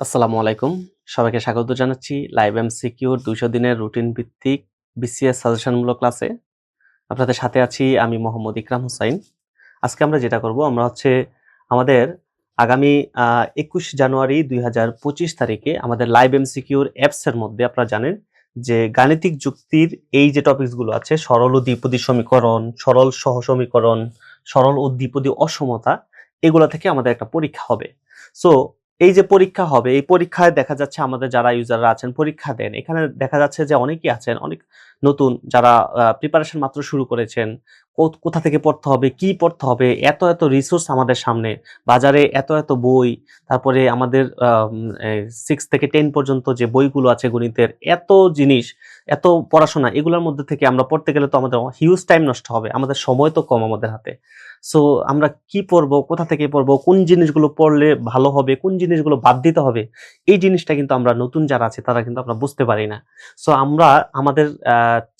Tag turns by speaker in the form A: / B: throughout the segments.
A: আসসালামু আলাইকুম। সবাইকে স্বাগত জানাচ্ছি লাইভ এম সিকিউর দুইশো দিনের রুটিন ভিত্তিক বিসিএস সাজেশনমূলক ক্লাসে। আপনাদের সাথে আছি আমি মোহাম্মদ ইকরাম হুসাইন। আজকে আমরা যেটা করব, আমরা হচ্ছে আমাদের আগামী একুশ জানুয়ারি দুই হাজার পঁচিশ তারিখে আমাদের লাইভ এম সিকিউর অ্যাপসের মধ্যে আপনারা জানেন যে গাণিতিক যুক্তির এই যে টপিকসগুলো আছে, সরল ও দ্বিপদী সমীকরণ, সরল সহ সমীকরণ, সরল ও দ্বিপদী অসমতা, এগুলো থেকে আমাদের একটা পরীক্ষা হবে। সো এই যে পরীক্ষা হবে, এই পরীক্ষায় দেখা যাচ্ছে আমাদের যারা ইউজাররা আছেন, পরীক্ষা দেন। এখানে দেখা যাচ্ছে যে অনেকেই আছেন, অনেক নতুন যারা প্রিপারেশন মাত্র শুরু করেছেন, কোথা থেকে পড়তে হবে, কি পড়তে হবে, এত এত রিসোর্স আমাদের সামনে। বাজারে এত এত বই, তারপরে আমাদের সিক্স থেকে টেন পর্যন্ত যে বইগুলো আছে গণিতের, এত জিনিস, এত পড়াশোনা, এগুলোর মধ্যে থেকে আমরা পড়তে গেলে তো আমাদের হিউজ টাইম নষ্ট হবে, আমাদের সময় তো কম আমাদের হাতে। সো আমরা কি পড়ব, কোথা থেকে পড়ব, কোন জিনিসগুলো পড়লে ভালো হবে, কোন জিনিসগুলো বাদ দিতে হবে, এই জিনিসটা কিন্তু আমরা নতুন যারা আছে তারা কিন্তু আমরা বুঝতে পারি না। সো আমরা আমাদের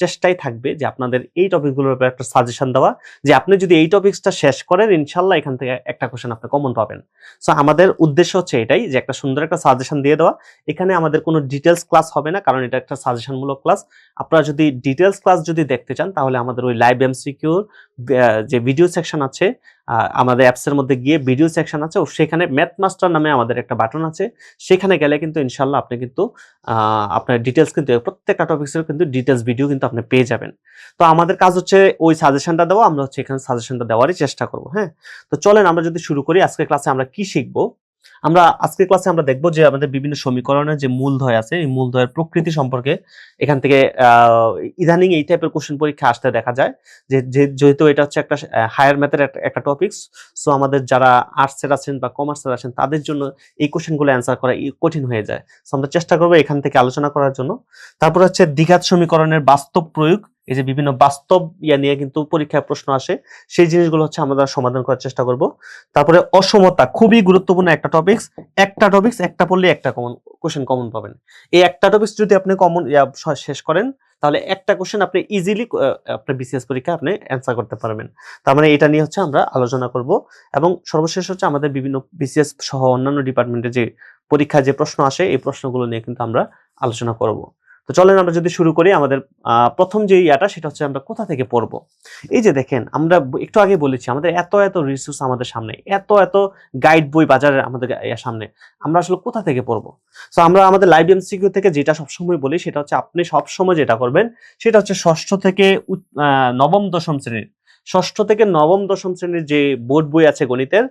A: চেষ্টাই থাকবে যে আপনাদের এই টপিকগুলোর উপর একটা সাজেশন দেওয়া, যে আপনি যদি এই টপিকসটা শেষ করেন ইনশাল্লাহ এখান থেকে একটা কোশ্চেন আপনি কমন পাবেন। সো আমাদের উদ্দেশ্য হচ্ছে এটাই, যে একটা সুন্দর একটা সাজেশন দিয়ে দেওয়া। এখানে আমাদের কোনো ডিটেলস ক্লাস হবে না, কারণ এটা একটা সাজেশনমূলক ক্লাস আপনারা যদি ডিটেলস ক্লাস যদি দেখতে চান, তাহলে আমাদের ওই লাইভ এমসিকিউর যে ভিডিও সেকশন আছে আহ, আমাদের অ্যাপসের মধ্যে গিয়ে ভিডিও সেকশন আছে ও সেখানে ম্যাথ মাস্টার নামে আমাদের একটা বাটন আছে। সেখানে গেলে কিন্তু ইনশাল্লাহ আপনি কিন্তু আপনার ডিটেলস কিন্তু প্রত্যেকটা টপিক্সের কিন্তু ডিটেলস ভিডিও কিন্তু আপনি পেয়ে যাবেন। তো আমাদের কাজ হচ্ছে ওই সাজেশনটা দেওয়া আমরা হচ্ছে এখানে সাজেশনটা দেওয়ারই চেষ্টা করব হ্যাঁ? তো চলেন আমরা যদি শুরু করি আজকে ক্লাসে আমরা কি শিখব? আমরা আজকের ক্লাসে আমরা দেখব যে আমাদের বিভিন্ন সমীকরণের যে মূলধয় আছে, এই মূলধয়ের প্রকৃতি সম্পর্কে এখান থেকে ইদানিং এই টাইপের কোশ্চেন পরীক্ষা আসতে দেখা যায়। যে- যেহেতু এটা হচ্ছে একটা হায়ার ম্যাথের একটা টপিকস সো আমাদের যারা আর্টসের আছেন বা কমার্সের আছেন, তাদের জন্য এই কোশ্চেনগুলো অ্যান্সার করা কঠিন হয়ে যায়। সো আমরা চেষ্টা করব এখান থেকে আলোচনা করার জন্য। তারপর হচ্ছে দ্বিঘাত সমীকরণের বাস্তব প্রয়োগ। এই যে বিভিন্ন বাস্তব ইয়া নিয়ে কিন্তু পরীক্ষায় প্রশ্ন আসে, সেই জিনিসগুলো হচ্ছে আমরা সমাধান করার চেষ্টা করব। তারপরে অসমতা খুবই গুরুত্বপূর্ণ একটা টপিকস একটা টপিকস একটা পড়লে একটা কমন কোশ্চেন কমন পাবেন। এই একটা টপিকস যদি আপনি কমন শেষ করেন, তাহলে একটা কোশ্চেন আপনি ইজিলি আপনার বিসিএস পরীক্ষা আপনি অ্যান্সার করতে পারবেন। তার মানে এটা নিয়ে হচ্ছে আমরা আলোচনা করব এবং সর্বশেষ হচ্ছে আমাদের বিভিন্ন বিসিএস সহ অন্যান্য ডিপার্টমেন্টে যে পরীক্ষায় যে প্রশ্ন আসে, এই প্রশ্নগুলো নিয়ে কিন্তু আমরা আলোচনা করব। তো চলেন আমরা যদি শুরু করি আমাদের প্রথম যে ইয়াটা সেটা হচ্ছে আমরা কোথা থেকে পড়ব? এই যে দেখেন, আমরা একটু আগে বলেছি আমাদের এত এত রিসোর্স আমাদের সামনে, এত এত গাইড বই বাজারে আমাদের সামনে, আমরা আসলে কোথা থেকে পড়ব? সো আমরা আমাদের লাইভ এমসিকিউ থেকে যেটা সবসময় বলি সেটা হচ্ছে আপনি সবসময় যেটা করবেন সেটা হচ্ছে ষষ্ঠ থেকে নবম দশম শ্রেণির, ষষ্ঠ থেকে নবম দশম শ্রেণির যে বোর্ড বই আছে গণিতের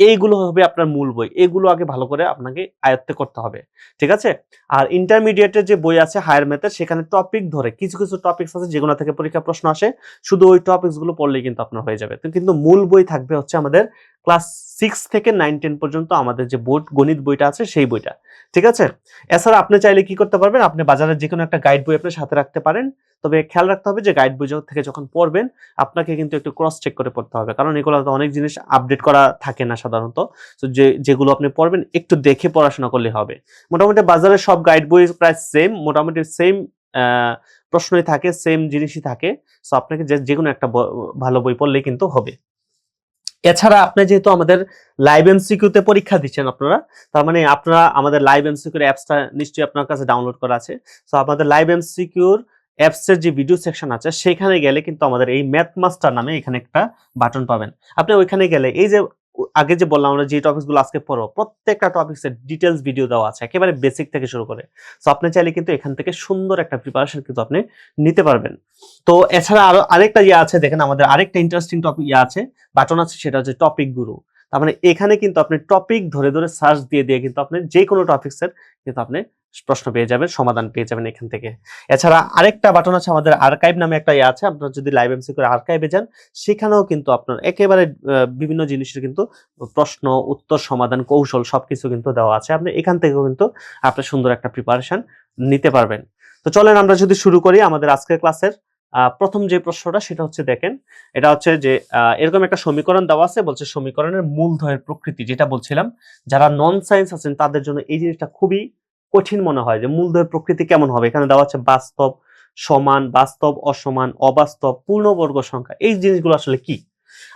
A: এইগুলো হবে আপনার মূল বই। এগুলো আগে ভালো করে আপনাকে আয়ত্তে করতে হবে। ঠিক আছে? আর ইন্টারমিডিয়েটের যে বই আছে হায়ার ম্যাথের সেখানে টপিক ধরে, কিছু কিছু টপিকস আছে যেগুলো থেকে পরীক্ষা প্রশ্ন আসে। শুধু ওই টপিকসগুলো পড়লেই কিন্তু আপনার হয়ে যাবে। কিন্তু মূল বই থাকবে হচ্ছে আমাদের ক্লাস সিক্স থেকে নাইন টেন পর্যন্ত আমাদের যে বোর্ড, গণিত বইটা আছে সেই বইটা, ঠিক আছে? এছাড়া আপনি চাইলে কি করতে পারবেন? আপনি বাজারে যে কোনো একটা গাইড বই আপনার সাথে রাখতে পারেন। তবে খেয়াল রাখতে হবে যে গাইড বই থেকে যখন পড়বেন, আপনাকে কিন্তু একটু ক্রস চেক করে পড়তে হবে। কারণ এগুলো তো অনেক জিনিস আপডেট করা থাকে না সাধারণত। তো যে, যেগুলো আপনি পড়বেন, একটু দেখে পড়াশোনা করলে হবে। মোটামুটি বাজারে সব গাইড বই প্রায় সেম মোটামুটি সেম প্রশ্নই থাকে সেম জিনিসই থাকে। সো আপনাকে যে কোনো একটা ভালো বই পড়লেই কিন্তু হবে। এছাড়া আপনি যেহেতু আমাদের লাইভ এমসিকিউতে পরীক্ষা দিচ্ছেন আপনারা, তার মানে আপনারা আমাদের লাইভ এমসিকিউর অ্যাপসটা নিশ্চয়ই আপনার কাছে ডাউনলোড করা আছে। সো আমাদের লাইভ এমসিকিউর অ্যাপসের যে ভিডিও সেকশন আছে, সেখানে গেলে কিন্তু আমাদের এই ম্যাথ মাস্টার নামে এখানে একটা বাটন পাবেন। আপনি ওইখানে গেলে এই যে আগে যে বললাম আমরা যে টপিকসগুলো আজকে পড়ব, প্রত্যেকটা টপিক্সের ডিটেলস ভিডিও দেওয়া আছে, একেবারে বেসিক থেকে শুরু করে। সো আপনি চাইলে কিন্তু এখান থেকে সুন্দর একটা প্রিপারেশন কিন্তু আপনি নিতে পারবেন। তো এছাড়া আরও আরেকটা ইয়ে আছে, দেখেন আমাদের আরেকটা ইন্টারেস্টিং টপিক ইয়ে আছে বাটন আছে, সেটা হচ্ছে টপিক গুরু তার মানে এখানে কিন্তু আপনি টপিক ধরে ধরে সার্চ দিয়ে দিয়ে কিন্তু আপনি যে কোনো টপিক্সের কিন্তু আপনি প্রশ্ন পেয়ে যাবেন, সমাধান পেয়ে যাবেন এখান থেকে। এছাড়া আরেকটা বাটন আছে আমাদের আর্কাইভ নামে একটা ইয়ে আছে, আপনার যদি লাইভ এমসি করে আর্কাইভে যান, সেখানেও কিন্তু আপনার একেবারে বিভিন্ন জিনিসের কিন্তু প্রশ্ন, উত্তর, সমাধান, কৌশল সবকিছু কিন্তু দেওয়া আছে। আপনি এখান থেকেও কিন্তু আপনি সুন্দর একটা প্রিপারেশন নিতে পারবেন। তো চলেন আমরা যদি শুরু করি আমাদের আজকের ক্লাসের প্রথম যে প্রশ্নটা সেটা হচ্ছে দেখেন, এটা হচ্ছে যে এরকম একটা সমীকরণ দেওয়া আছে, বলছে সমীকরণের মূলধয়ের প্রকৃতি, যেটা বলছিলাম, যারা নন সায়েন্স আছেন তাদের জন্য এই জিনিসটা খুবই কঠিন মনে হয় যে মূলধয়ের প্রকৃতি কেমন হবে? এখানে দেওয়া আছে বাস্তব, সমান, বাস্তব, অসমান, অবাস্তব, পূর্ণবর্গ সংখ্যা। এই জিনিসগুলো আসলে কি?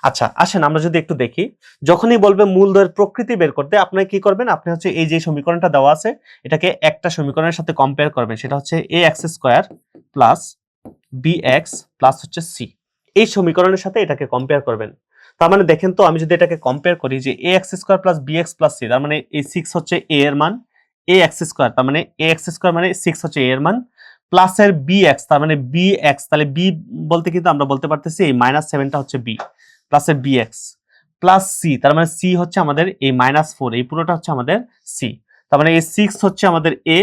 A: আচ্ছা আসেন আমরা যদি একটু দেখি। যখনই বলবে মূলদ্বয়ের প্রকৃতি বের করতে, আপনি কি করবেন? আপনি হচ্ছে এই যে সমীকরণটা দেওয়া আছে, এটাকে একটা সমীকরণের সাথে কম্পেয়ার করবেন। সেটা হচ্ছে A X square plus B X plus হচ্ছে সি এই সমীকরণের সাথে এটাকে কম্পেয়ার করবেন। তার মানে দেখেন তো, আমি যদি এটাকে কম্পেয়ার করি যে A X square plus B X plus C তার মানে এই সিক্স হচ্ছে এ এর মান এ এক্স স্কোয়ার তার মানে এ এক্স স্কোয়ার মানে সিক্স হচ্ছে এর মান প্লাস এর বি এক্স তার মানে বি এক্স তাহলে বি বলতে কিন্তু আমরা বলতে পারতেছি এই মাইনাস সেভেনটা হচ্ছে বি প্লাস এর বি এক্স প্লাস সি তার মানে সি হচ্ছে আমাদের এই মাইনাস ফোর এই পুরোটা হচ্ছে আমাদের সি তার মানে এই সিক্স হচ্ছে আমাদের এ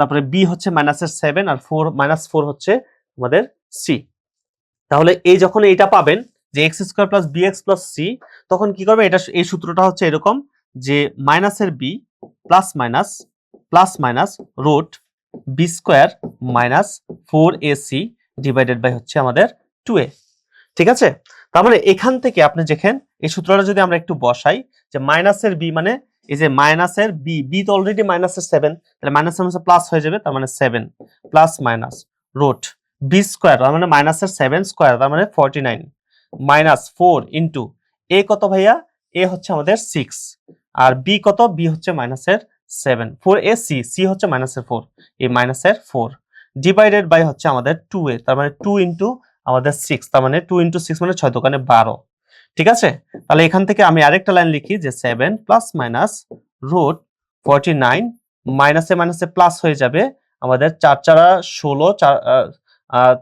A: তারপরে বি হচ্ছে মাইনাসের সেভেন আর ফোর মাইনাস ফোর হচ্ছে আমাদের সি তাহলে এই যখন এইটা পাবেন, যে X square plus B X plus C তখন কি করবে? এটা, এই সূত্রটা হচ্ছে এরকম যে মাইনাসের B plus minus plus minus root B square minus four A C divided by হচ্ছে আমাদের টু এ ঠিক আছে? তার মানে এখান থেকে আপনি দেখেন, এই সূত্রটা যদি আমরা একটু বসাই, যে মাইনাসের বি মানে এই যে মাইনাসের বি বি তো অলরেডি মাইনাসের সেভেন তাহলে মাইনাসের মাইনাসে প্লাস হয়ে যাবে তার মানে seven plus minus root B square তার মানে মাইনাসের সেভেন স্কোয়ার তার মানে forty nine minus four into A কত ভাইয়া? এ হচ্ছে আমাদের সিক্স আর বি কত? বি হচ্ছে মাইনাসের seven four A C C হচ্ছে মাইনাসের ফোর এই মাইনাসের ফোর ডিভাইডেড বাই হচ্ছে আমাদের টু এ। তার মানে টু ইন্টু আমাদের সিক্স তার মানে টু ইন্টু সিক্স মানে ছয় দোকানে বারো। ঠিক আছে? তাহলে এখান থেকে আমি আরেকটা লাইন লিখি যে seven plus minus root forty nine মাইনাসে মাইনাসে প্লাস হয়ে যাবে আমাদের চার চারা ষোলো, চার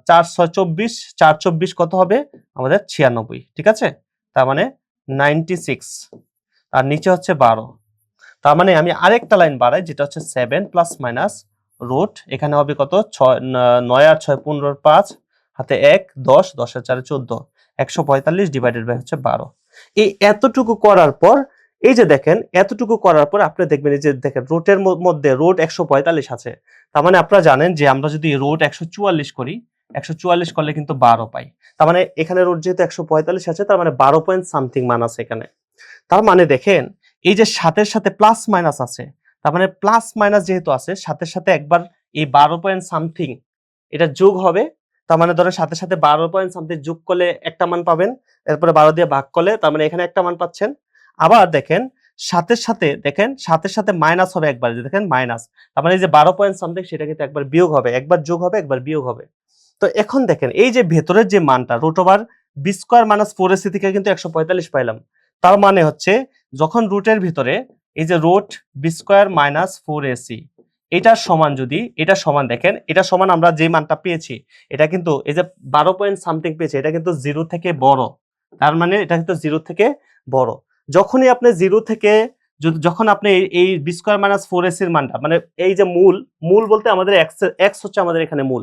A: চার ছয় চব্বিশ, চার চব্বিশ কত হবে? আমাদের ছিয়ানব্বই। ঠিক আছে? তার মানে নাইনটি সিক্স আর নিচে হচ্ছে বারো। তার মানে আমি আরেকটা লাইন বাড়াই, যেটা হচ্ছে সেভেন প্লাস মাইনাস রুট এখানে হবে কত? ছয় নয় আর ছয় পনেরোর পাঁচ, হাতে এক, দশ দশের চারে চোদ্দ। একশো পঁয়তাল্লিশ ডিভাইডেড বাই হচ্ছে বারো। এই এতটুকু করার পর, এই যে দেখেন, এতটুকু করার পর আপনি দেখবেন, এই যে দেখেন, রোটের মধ্যে রোড একশো পঁয়তাল্লিশ আছে। তার মানে আপনারা জানেন যে আমরা যদি রোড একশো চুয়াল্লিশ করি, একশো চুয়াল্লিশ করলে কিন্তু বারো পাই। তার মানে এখানে রোড যেহেতু একশো পঁয়তাল্লিশ আছে, তার মানে বারো পয়েন্ট সামথিং মান আছে এখানে। তার মানে দেখেন, এই যে সাতের সাথে প্লাস মাইনাস আছে, তার মানে প্লাস মাইনাস যেহেতু আছে সাথের সাথে একবার এই বারো পয়েন্ট সামথিং এটা যোগ হবে, তার মানে ধরেন সাথে সাথে বারো পয়েন্ট সামথিং যোগ করলে একটা মান পাবেন, এরপরে বারো দিয়ে ভাগ করলে তার মানে এখানে একটা মান পাচ্ছেন। আবার দেখেন সাথের সাথে, দেখেন সাথের সাথে মাইনাস হবে একবার দেখেন মাইনাস তার মানে এই যে বারো পয়েন্ট সামথিং সেটা কিন্তু একবার বিয়োগ হবে, একবার যোগ হবে, একবার বিয়োগ হবে। তো এখন দেখেন, এই যে ভেতরের যে মানটা root over B square minus four AC থেকে কিন্তু একশো পঁয়তাল্লিশ পাইলাম। তার মানে হচ্ছে যখন রুটের ভিতরে এই যে root B square minus four AC এটার সমান যদি, এটা সমান দেখেন, এটা সমান আমরা যে মানটা পেয়েছি, এটা কিন্তু এই যে বারো পয়েন্ট সামথিং পেয়েছি, এটা কিন্তু জিরো থেকে বড়। তার মানে এটা কিন্তু জিরো থেকে বড়। যখনই আপনি জিরো থেকে যখন আপনি এই- বি স্কোয়ার মাইনাস ফোর এসির মানটা মানে এই যে মূল মূল বলতে আমাদের এক্স হচ্ছে আমাদের এখানে মূল।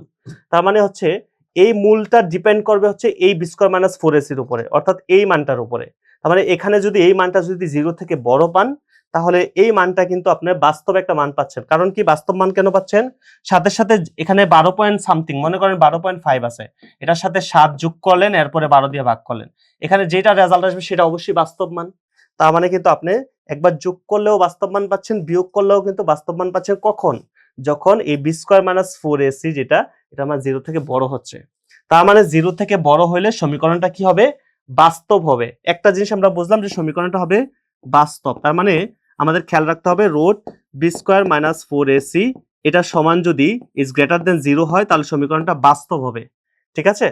A: তার মানে হচ্ছে এই মূলটা ডিপেন্ড করবে হচ্ছে এই বি স্কোয়ার মাইনাস ফোর এসির উপরে, অর্থাৎ এই মানটার উপরে। তার মানে এখানে যদি এই মানটা যদি জিরো থেকে বড় পান, তাহলে এই মানটা কিন্তু আপনার বাস্তব একটা মান পাচ্ছেন। কারণ কি বাস্তব মান কেন পাচ্ছেন? সাথে সাথে এখানে বারো পয়েন্ট সামথিং মনে করেন বারো পয়েন্ট ফাইভ আছে। এটার সাথে সাত যোগ করলেন, এরপরে বারো দিয়ে ভাগ করলেন। এখানে যেটা রেজাল্ট আসবে সেটা অবশ্যই বাস্তব মান। তার মানে কিন্তু আপনি একবার যোগ করলেও বাস্তব মান পাচ্ছেন, বিয়োগ করলেও কিন্তু বাস্তব মান পাচ্ছেন কখন? যখন এই B square minus four AC যেটা, এটা আমার জিরো থেকে বড় হচ্ছে। তার মানে জিরো থেকে বড় হইলে সমীকরণটা কি হবে? বাস্তব হবে। একটা জিনিস আমরা বুঝলাম যে সমীকরণটা হবে বাস্তব। তার মানে আমাদের খেয়াল রাখতে হবে root B square minus four AC এটা সমান যদি ইজ গ্রেটার দেন জিরো হয়, তাহলে সমীকরণটা বাস্তব হবে। ঠিক আছে?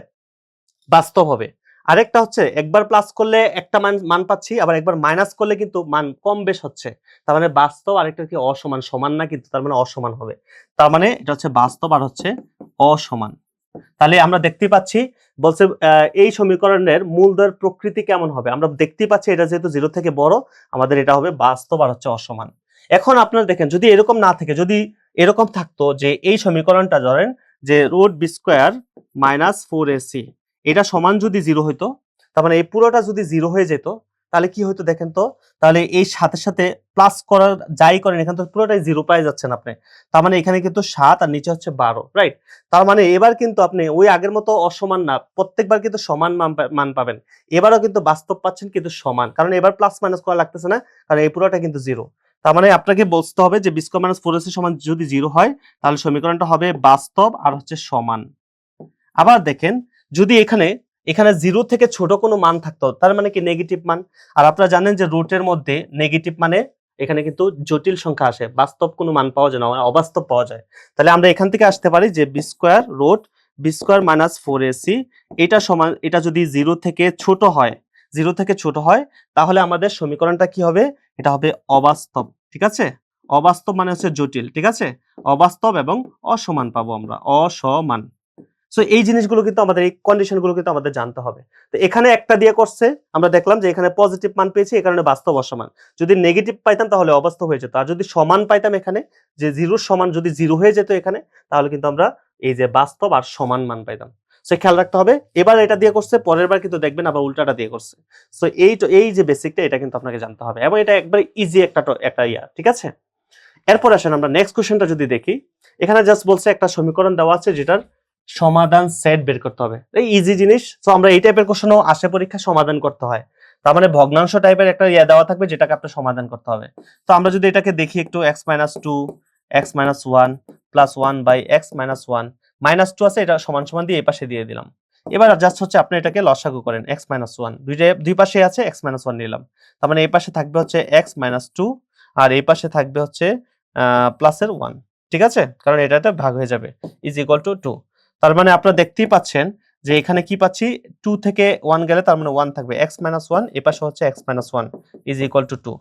A: বাস্তব হবে। আরেকটা হচ্ছে, একবার প্লাস করলে একটা মান মান পাচ্ছি, আবার একবার মাইনাস করলে কিন্তু মান কম বেশ হচ্ছে। তার মানে বাস্তব আরেকটা কি অসমান? সমান না কিন্তু তার মানে অসমান হবে। তার মানে এটা হচ্ছে বাস্তব আর হচ্ছে অসমান। তাহলে আমরা দেখতে পাচ্ছি, বলছে এই সমীকরণের মূলদয়ের প্রকৃতি কেমন হবে? আমরা দেখতে পাচ্ছি এটা যেহেতু জিরো থেকে বড়, আমাদের এটা হবে বাস্তব আর হচ্ছে অসমান। এখন আপনারা দেখেন, যদি এরকম না থাকে, যদি এরকম থাকতো যে এই সমীকরণটা ধরেন যে root B square minus four AC এটা সমান যদি জিরো হইতো, তার মানে এই পুরোটা যদি জিরো হয়ে যেত তাহলে কি হয়তো দেখেন তো? তাহলে এই সাথে সাথে প্লাস করার, যাই করেন, এখানে তো পুরোটাই জিরো পাই যাচ্ছেন আপনি। তার মানে এখানে কিন্তু সাত আর নিচে হচ্ছে বারো রাইট তার মানে এবার কিন্তু আপনি ওই আগের মতো অসমান না, প্রত্যেকবার কিন্তু সমান মান পাবেন। এবারও কিন্তু বাস্তব পাচ্ছেন কিন্তু সমান, কারণ এবার প্লাস মাইনাস করা লাগতেছে না, কারণ এই পুরোটা কিন্তু জিরো তার মানে আপনাকে বুঝতে হবে যে বিস্কো মাইনাস ফোর সমান যদি জিরো হয়, তাহলে সমীকরণটা হবে বাস্তব আর হচ্ছে সমান। আবার দেখেন, যদি এখানে এখানে জিরো থেকে ছোট কোনো মান থাকতো, তার মানে কি নেগেটিভ মান? আর আপনারা জানেন যে রুটের মধ্যে নেগেটিভ মানে এখানে কিন্তু জটিল সংখ্যা আসে, বাস্তব কোনো মান পাওয়া যায় না, অবাস্তব পাওয়া যায়। তাহলে আমরা এখান থেকে আসতে পারি যে B square root B square minus four AC এটা সমান, এটা যদি জিরো থেকে ছোট হয় জিরো থেকে ছোট হয়, তাহলে আমাদের সমীকরণটা কি হবে? এটা হবে অবাস্তব, ঠিক আছে? অবাস্তব মানে হচ্ছে জটিল, ঠিক আছে? অবাস্তব এবং অসমান পাবো আমরা, অসমান। সো এই জিনিসগুলো কিন্তু আমাদের, এই কন্ডিশনগুলো কিন্তু আমাদের জানতে হবে। তো এখানে একটা দিয়ে করছে, আমরা দেখলাম যে এখানে পজিটিভ মান পেয়েছি এই কারণে বাস্তব অসমান। যদি নেগেটিভ পাইতাম তাহলে অবাস্তব হয়ে যেত। আর যদি সমান পাইতাম এখানে, যে জিরোর সমান যদি জিরো হয়ে যেত এখানে, তাহলে কিন্তু আমরা এই যে বাস্তব আর সমান মান পাইতাম। সো খেয়াল রাখতে হবে, এবার এটা দিয়ে করছে, পরের বার কিন্তু দেখবেন আবার উল্টাটা দিয়ে করছে। সো এই তো, এই যে বেসিকটা এটা কিন্তু আপনাকে জানতে হবে। এবং এটা একবার ইজি একটা একটা ইয়া, ঠিক আছে? এরপর আসেন আমরা নেক্সট কোশ্চেনটা যদি দেখি, এখানে জাস্ট বলছে একটা সমীকরণ দেওয়া আছে, যেটার সমাধান সেট বের করতে হবে। এই ইজি জিনিস। তো আমরা এই টাইপের কোশ্চেনও আসে পরীক্ষা সমাধান করতে হয়। তার মানে ভগ্নাংশ টাইপের একটা ইয়া দেওয়া থাকবে, যেটাকে আপনার সমাধান করতে হবে। তো আমরা যদি এটাকে দেখি একটু X minus two X minus one plus one by X minus one minus two আছে, এটা সমান সমান দিয়ে এই পাশে দিয়ে দিলাম। এবার জাস্ট হচ্ছে আপনি এটাকে লসাগু করেন এক্স মাইনাস ওয়ান দুইটা, দুই পাশে আছে এক্স মাইনাস ওয়ান নিলাম। তার মানে এই পাশে থাকবে হচ্ছে এক্স মাইনাস টু আর এই পাশে থাকবে হচ্ছে প্লাসের ওয়ান ঠিক আছে? কারণ এটাতে ভাগ হয়ে যাবে। ইজ ইকুয়াল টু টু তার মানে আপনারা দেখতেই পাচ্ছেন যে এখানে কি পাচ্ছি? টু থেকে ওয়ান গেলে তার মানে ওয়ান থাকবে। এক্স মাইনাস ওয়ান এ পাশে হচ্ছে X minus one is equal to two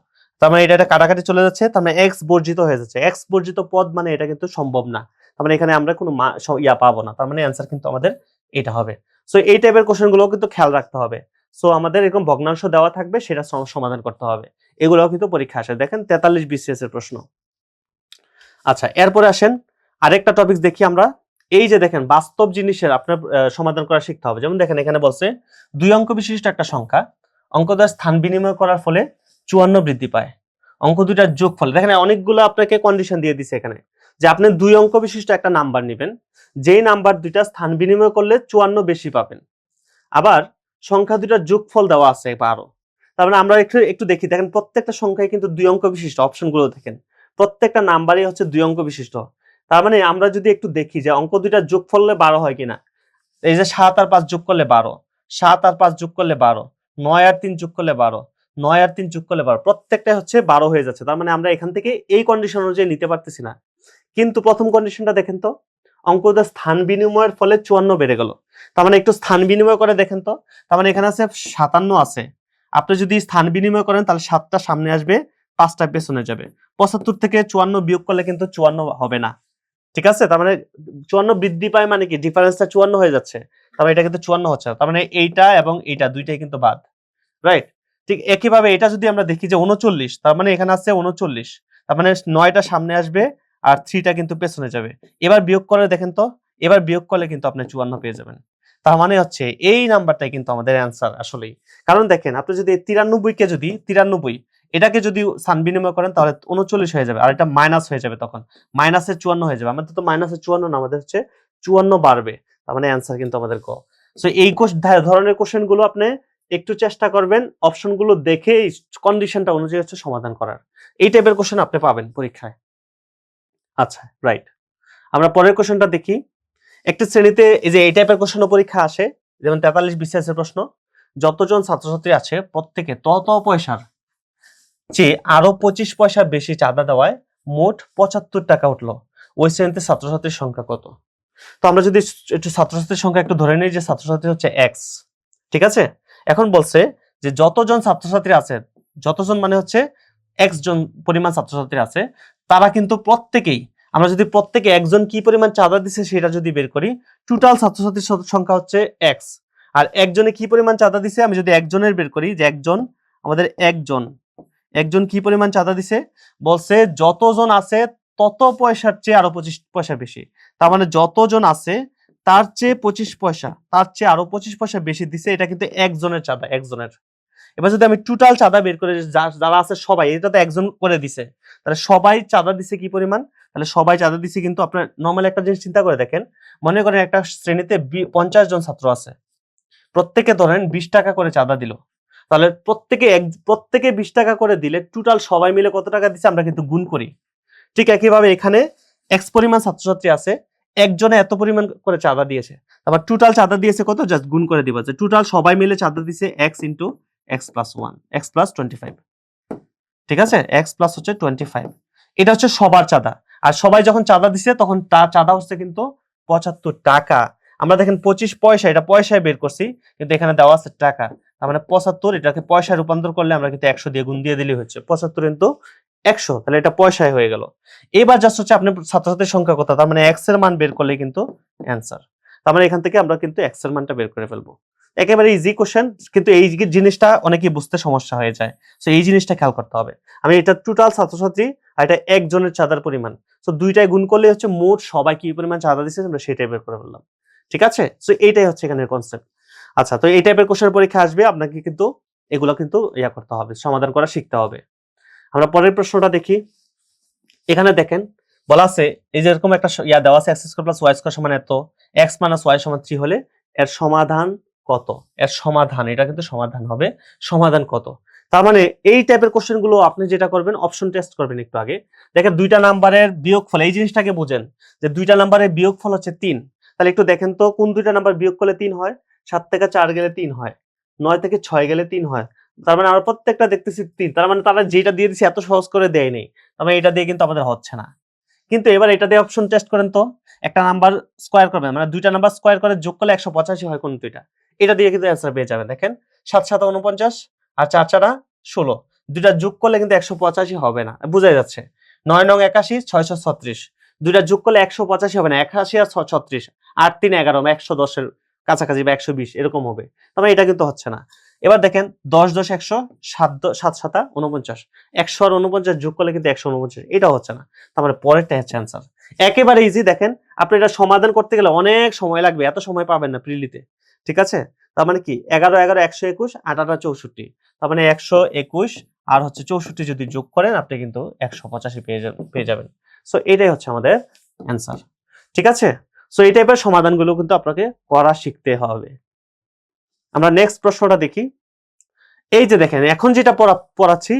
A: তার মানে এটা একটা কাটাকাটি চলে যাচ্ছে, তার মানে এক্স বর্জিত হয়ে যাচ্ছে। এক্স বর্জিত পদ মানে এটা কিন্তু সম্ভব না। তার মানে এখানে আমরা কোনো ইয়া পাবো না। তার মানে অ্যান্সার কিন্তু আমাদের এটা হবে। সো এই টাইপের কোশ্চেনগুলো কিন্তু খেয়াল রাখতে হবে। সো আমাদের এরকম ভগ্নাংশ দেওয়া থাকবে, সেটা সমাধান করতে হবে। এগুলোও কিন্তু পরীক্ষা আসে। দেখেন তেতাল্লিশ বিসিএস এর প্রশ্ন। আচ্ছা এরপরে আসেন আরেকটা টপিক দেখি আমরা। এই যে দেখেন, বাস্তব জিনিসের আপনার সমাধান করা শিখতে হবে। যেমন দেখেন, এখানে বলছে, দুই অঙ্ক বিশিষ্ট একটা সংখ্যা অঙ্ক দ্বারা স্থান বিনিময় করার ফলে চুয়ান্ন বৃদ্ধি পায়। অঙ্ক দুইটার যোগফল, দেখেন, অনেকগুলো আপনাকে কন্ডিশন দিয়ে দিছে এখানে। যে আপনি দুই অঙ্ক বিশিষ্ট একটা নাম্বার নেবেন, যেই নাম্বার দুইটা স্থান বিনিময় করলে চুয়ান্ন বেশি পাবেন। আবার সংখ্যা দুইটার যোগফল দেওয়া আছে বারো তার মানে আমরা একটু একটু দেখি, দেখেন, প্রত্যেকটা সংখ্যায় কিন্তু দুই অঙ্ক বিশিষ্ট অপশনগুলো দেখেন। প্রত্যেকটা নাম্বারই হচ্ছে দুই অঙ্ক বিশিষ্ট। তার মানে আমরা যদি একটু দেখি যে অঙ্ক দুইটার যোগ হলে বারো হয় কিনা? এই যে সাত আর পাঁচ যোগ করলে বারো। সাত আর পাঁচ যোগ করলে বারো। নয় আর তিন যোগ করলে বারো। নয় আর তিন যোগ করলে বারো। প্রত্যেকটা হচ্ছে বারো হয়ে যাচ্ছে। তার মানে আমরা এখান থেকে এই কন্ডিশন অনুযায়ী নিতে পারতেছি না। কিন্তু প্রথম কন্ডিশনটা দেখেন তো। অঙ্কদের স্থান বিনিময়ের ফলে চুয়ান্ন বেড়ে গেল। তার মানে একটু স্থান বিনিময় করে দেখেন তো। তার মানে এখানে আছে সাতান্ন আছে। আপনি যদি স্থান বিনিময় করেন তাহলে সাতটা সামনে আসবে, পাঁচটা পেছনে যাবে। পঁচাত্তর থেকে চুয়ান্ন বিয়োগ করলে কিন্তু চুয়ান্ন হবে না। ঠিক আছে? তার মানে চুয়ান্ন বৃদ্ধি পায় মানে কি? ডিফারেন্সটা চুয়ান্ন হয়ে যাচ্ছে। তার মানে এটা কিন্তু চুয়ান্ন হচ্ছে না। তার মানে এইটা এবং এইটা দুইটাই কিন্তু বাদ। রাইট ঠিক একইভাবে এটা যদি আমরা দেখি যে উনচল্লিশ, তার মানে এখানে আছে উনচল্লিশ। তার মানে নয়টা সামনে আসবে আর থ্রিটা কিন্তু পেছনে যাবে। এবার বিয়োগ করে দেখেন তো, এবার বিয়োগ করলে কিন্তু আপনি চুয়ান্ন পেয়ে যাবেন। তার মানে হচ্ছে এই নাম্বারটাই কিন্তু আমাদের অ্যান্সার আসলেই। কারণ দেখেন, আপনি যদি তিরানব্বই কে যদি, তিরানব্বই এটাকে যদি সান বিনিময় করেন, তাহলে উনচল্লিশ হয়ে যাবে। আর এটা মাইনাস হয়ে যাবে তখন। মাইনাসের চুয়ান্ন হয়ে যাবে। আমাদের তো মাইনাসের চুয়ান্ন না, আমাদের হচ্ছে চুয়ান্ন বাড়বে। তার মানে অ্যান্সার কিন্তু আমাদের ক সো এই ধরনের কোশ্চেনগুলো আপনি একটু চেষ্টা করবেন অপশনগুলো দেখে কন্ডিশনটা অনুযায়ী হচ্ছে সমাধান করার। এই টাইপের কোশ্চেন আপনি পাবেন পরীক্ষায়। আচ্ছা রাইট আমরা পরের কোশ্চেনটা দেখি। একটি শ্রেণীতে এই যে এই টাইপের কোশ্চেন পরীক্ষা আসে, যেমন তেতাল্লিশ বিসিএস এর প্রশ্ন, যতজন ছাত্রছাত্রী আছে, প্রত্যেকে তত পয়সার চেয়ে আরও পঁচিশ পয়সা বেশি চাঁদা দেওয়ায় মোট পঁচাত্তর টাকা উঠল। ওই শ্রেণীতে ছাত্রছাত্রীর সংখ্যা কত? তো আমরা যদি একটু ছাত্রছাত্রীর সংখ্যা একটু ধরে নিই যে ছাত্রছাত্রী হচ্ছে এক্স ঠিক আছে? এখন বলছে যে যতজন ছাত্রছাত্রী আছে, যতজন মানে হচ্ছে এক্স জন পরিমাণ ছাত্রছাত্রী আছে, তারা কিন্তু প্রত্যেকেই, আমরা যদি প্রত্যেকে একজন কি পরিমাণ চাঁদা দিছে সেটা যদি বের করি টোটাল ছাত্রছাত্রীর সংখ্যা হচ্ছে এক্স আর একজনে কি পরিমাণ চাঁদা দিছে, আমি যদি একজনের বের করি যে একজন, আমাদের একজন একজন কি পরিমাণ চাঁদা দিছে? বলছে, যতজন আছে, তত পয়সার চেয়ে আরও পঁচিশ পয়সা বেশি। তার মানে যতজন আছে, তার চেয়ে পঁচিশ পয়সা, তার চেয়ে আরও পঁচিশ পয়সা বেশি দিছে, এটা কিন্তু একজনের চাঁদা, একজনের। এবার যদি আমি টোটাল চাঁদা বের করে যারা আছে সবাই, এটা তো একজন করে দিছে। তাহলে সবাই চাঁদা দিছে কি পরিমাণ? তাহলে সবাই চাঁদা দিছে কিন্তু আপনার নর্মাল একটা জিনিস চিন্তা করে দেখেন। মনে করেন একটা শ্রেণীতে পঞ্চাশ জন ছাত্র আছে। প্রত্যেকে ধরেন বিশ টাকা করে চাঁদা দিল। তাহলে প্রত্যেকে এক, প্রত্যেকে বিশ টাকা করে দিলে টোটাল সবাই মিলে কত টাকা দিচ্ছে আমরা কিন্তু গুণ করি। ঠিক একইভাবে এখানে এক্স পরিমাণ ছাত্রছাত্রী আছে, একজনে এত পরিমাণ করে চাঁদা দিয়েছে। তারপর টোটাল চাঁদা দিয়েছে কত? জাস্ট গুণ করে দিবা। যে টোটাল সবাই মিলে চাঁদা দিয়েছে X into X plus one X plus twenty five ঠিক আছে? এক্স প্লাস হচ্ছে টোয়েন্টি ফাইভ এটা হচ্ছে সবার চাঁদা। আর সবাই যখন চাঁদা দিছে, তখন তার চাঁদা হচ্ছে কিন্তু পঁচাত্তর টাকা। আমরা দেখেন পঁচিশ পয়সা, এটা পয়সায় বের করছি, কিন্তু এখানে দেওয়া আছে টাকা। মানে পঁচাত্তর, এটাকে পয়সায় রূপান্তর করলে আমরা কিন্তু একশো দিয়ে গুণ দিয়ে দিলেই হচ্ছে। পঁচাত্তর কিন্তু একশো, তাহলে এটা পয়সায় হয়ে গেল। এবার জাস্ট হচ্ছে আপনি ছাত্রছাত্রীর সংখ্যা কথা, তার মানে এক্সের মান বের করলে কিন্তু অ্যান্সার তার মানে এখান থেকে আমরা কিন্তু এক্সের মানটা বের করে ফেলব। একেবারে ইজি কোশ্চেন কিন্তু এই জিনিসটা অনেকেই বুঝতে সমস্যা হয়ে যায়। তো এই জিনিসটা খেয়াল করতে হবে। আমি এটা টোটাল ছাত্রছাত্রী আর এটা একজনের চাঁদার পরিমাণ। তো দুইটাই গুণ করলে হচ্ছে মোট সবাই কি পরিমাণ চাঁদা দিচ্ছে আমরা সেটাই বের করে ফেললাম। ঠিক আছে? তো এইটাই হচ্ছে এখানের কনসেপ্ট আচ্ছা তো এই টাইপের কোশ্চেন পরীক্ষা আসবে, আপনাকে কিন্তু এগুলো কিন্তু ইয়া করতে হবে, সমাধান করা শিখতে হবে। আমরা পরের প্রশ্নটা দেখি। এখানে দেখেন, বলা আছে, এই যে এরকম একটা ইয়া দেওয়া আছে X square plus Y square সমান এত এক্স মাইনাস ওয়াই সমান থ্রি হলে এর সমাধান কত? এর সমাধান, এটা কিন্তু সমাধান হবে, সমাধান কত? তার মানে এই টাইপের কোশ্চেনগুলো আপনি যেটা করবেন অপশন টেস্ট করবেন একটু আগে। দেখেন দুইটা নাম্বারের বিয়োগফল, এই জিনিসটাকে বোঝেন, যে দুইটা নাম্বারের বিয়োগফল হচ্ছে তিন। তাহলে একটু দেখেন তো, কোন দুইটা নাম্বার বিয়োগ করলে তিন হয়? সাত থেকে চার গেলে তিন হয়, নয় থেকে ছয় গেলে তিন হয়। তার মানে আমরা প্রত্যেকটা দেখতেছি তিন, তার মানে তারা যেটা দিয়ে দিচ্ছে এত সহজ করে দেয় নেই। তার মানে এটা দিয়ে কিন্তু আমাদের হচ্ছে না। কিন্তু এবার এটা দিয়ে অপশন টেস্ট করেন তো, একটা নাম্বার স্কোয়ার করবেন মানে দুইটা নাম্বার স্কোয়ার করে যোগ করলে একশো পঁচাশি হয় কোন দুইটা এটা দিয়ে কিন্তু অ্যান্সার পেয়ে যাবেন, দেখেন। সাত সাত উনপঞ্চাশ আর চার চারা ষোলো। দুইটা যোগ করলে কিন্তু একশো পঁচাশি হবে না, বোঝাই যাচ্ছে। নয় নং একাশি, ছয়শো ছত্রিশ। দুইটা যোগ করলে একশো পঁচাশি হবে না, একাশি আর ছত্রিশ। আট তিন এগারো, একশো দশের কাছাকাছি বা একশো বিশ, এরকম হবে। তবে এটা কিন্তু হচ্ছে না। এবার দেখেন, দশ দশ, একশো, সাত সাত সাতা উনপঞ্চাশ একশো আর উনপঞ্চাশ যোগ করলে কিন্তু একশো উনপঞ্চাশ এটা হচ্ছে না। তারপরে পরেরটা হচ্ছে অ্যান্সার একেবারে ইজি দেখেন, আপনি এটা সমাধান করতে গেলে অনেক সময় লাগবে, এত সময় পাবেন না প্রিলিতে, ঠিক আছে? তার মানে কি, এগারো এগারো, একশো একুশ আঠারো চৌষট্টি। তার মানে একশো একুশ আর হচ্ছে চৌষট্টি যদি যোগ করেন, আপনি কিন্তু একশো পঁচাশি পেয়ে যাবেন পেয়ে যাবেন। সো এটাই হচ্ছে আমাদের অ্যান্সার ঠিক আছে? সো এই টাইপের সমাধানগুলো কিন্তু আপনাকে করা শিখতে হবে। আমরা নেক্সট প্রশ্নটা দেখি। এই যে দেখেন, এখন যেটা পড়াচ্ছি,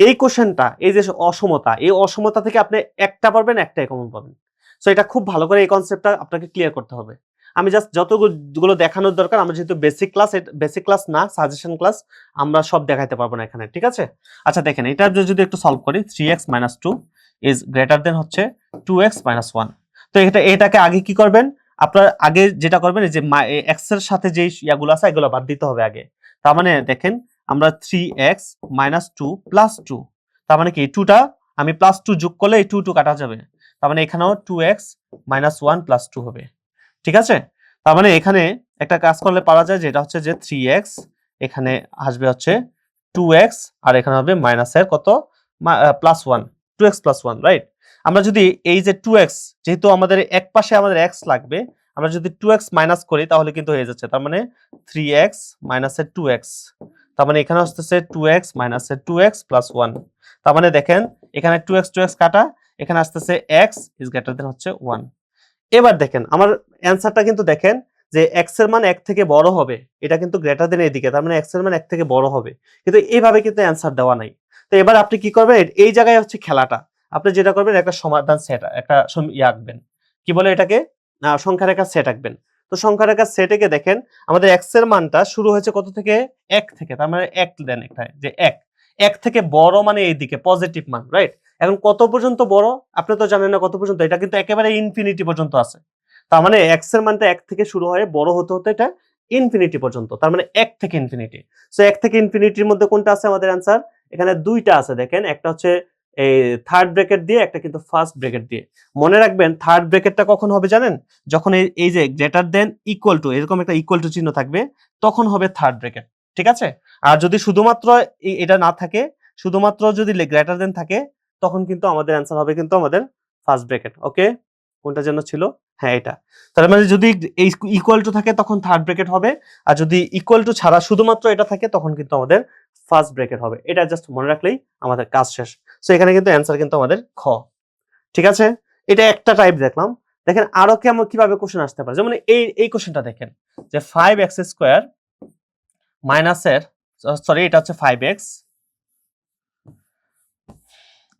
A: এই কোশ্চেনটা এই যে অসমতা, এই অসমতা থেকে আপনি একটা পারবেন একটা কমন পাবেন। সো এটা খুব ভালো করে এই কনসেপ্টটা আপনাকে ক্লিয়ার করতে হবে। আমি জাস্ট যতগুলো দেখানোর দরকার, আমরা যেহেতু বেসিক ক্লাস বেসিক ক্লাস না সাজেশন ক্লাস আমরা সব দেখাইতে পারব না এখানে, ঠিক আছে? আচ্ছা দেখেন এটা যদি একটু সলভ করি three X minus two is greater than হচ্ছে টু এক্স মাইনাস ওয়ান তো এটা এটাকে আগে কি করবেন? আপনার আগে যেটা করবেন যে এক্সের সাথে যে ইয়াগুলো আছে, এগুলো বাদ দিতে হবে আগে। তার মানে দেখেন, আমরা three X minus two plus two তার মানে কি টুটা আমি প্লাস টু যোগ করলে এই টু টু কাটা যাবে। তার মানে এখানেও two X minus one plus two হবে। ঠিক আছে? তার মানে এখানে একটা কাজ করলে পারা যায়, যেটা হচ্ছে যে থ্রি এক্স এখানে আসবে হচ্ছে টু এক্স আর এখানে হবে মাইনাসের কত? Plus one two X plus one right আমরা যদি এই যে টু এক্স যেহেতু আমাদের এক পাশে আমাদের এক্স লাগবে, আমরা যদি টু এক্স মাইনাস করি, তাহলে কিন্তু হয়ে যাচ্ছে, তার মানে থ্রি এক্স মাইনাসের টু এক্স তার মানে এখানে আসতেছে টু এক্স মাইনাসের টু এক্স প্লাস ওয়ান তার মানে দেখেন, এখানে টু এক্স টু এক্স কাটা, এখানে আসতেছে এক্স ইজ গ্রেটার দেন হচ্ছে ওয়ান এবার দেখেন, আমার অ্যান্সারটা কিন্তু দেখেন, যে এক্সের মান এক থেকে বড় হবে, এটা কিন্তু গ্রেটার দেন এইদিকে তার মানে এক্সের মান এক থেকে বড় হবে। কিন্তু এইভাবে কিন্তু অ্যান্সার দেওয়া নাই। তো এবার আপনি কি করবেন? এই জায়গায় হচ্ছে খেলাটা। আপনি যেটা করবেন, একটা সমাধান সেট একটা ইয়ে আঁকবেন। কি বলে এটাকে? সংখ্যা রেখার সেট আঁকবেন। তো সংখ্যা রেখার সেটে দেখেন, আমাদের এক্সের মানটা শুরু হয়েছে কত থেকে? এক থেকে, তার মানে এক দেন একটা, যে এক। এক থেকে বড় মানে এইদিকে পজিটিভ মান রাইট এখন কত পর্যন্ত বড়? আপনি তো জানেন না কত পর্যন্ত, এটা কিন্তু একেবারে ইনফিনিটি পর্যন্ত আছে। তার মানে এক্সের মানটা এক থেকে শুরু হয়ে বড় হতে হতে এটা ইনফিনিটি পর্যন্ত, তার মানে এক থেকে ইনফিনিটি সো এক থেকে ইনফিনিটির মধ্যে কোনটা আছে আমাদের অ্যান্সার এখানে দুইটা আছে, দেখেন, একটা হচ্ছে এই থার্ড ব্রেকেট দিয়ে, একটা কিন্তু ফার্স্ট ব্রেকেট দিয়ে। মনে রাখবেন থার্ড ব্রেকেটটা কখন হবে জানেন? যখন এই যে গ্রেটার দেন ইকুয়াল টু এরকম একটা ইকুয়াল টু চিহ্ন থাকবে, তখন হবে থার্ড ব্রেকেট ঠিক আছে? আর যদি শুধুমাত্র এটা না থাকে, শুধুমাত্র যদি গ্রেটার দেন থাকে, তখন কিন্তু আমাদের অ্যান্সার হবে কিন্তু আমাদের ফার্স্ট ব্রেকেট ওকে কোনটা যেন ছিল? হ্যাঁ এটা। তার মানে যদি এই ইকুয়াল টু থাকে, তখন থার্ড ব্রেকেট হবে। আর যদি ইকুয়াল টু ছাড়া শুধুমাত্র এটা থাকে, তখন কিন্তু আমাদের ফার্স্ট ব্রেকেট হবে। এটা জাস্ট মনে রাখলেই আমাদের কাজ শেষ। সো এখানে কিন্তু অ্যান্সার কিন্তু আমাদের খ। ঠিক আছে? এটা একটা টাইপ দেখলাম। দেখেন আরও কেমন কীভাবে কোশ্চেন আসতে পারে? যেমন এই এই কোশ্চেনটা দেখেন, যে ফাইভ এক্স স্কোয়ার মাইনাসের সরি এটা হচ্ছে ফাইভ এক্স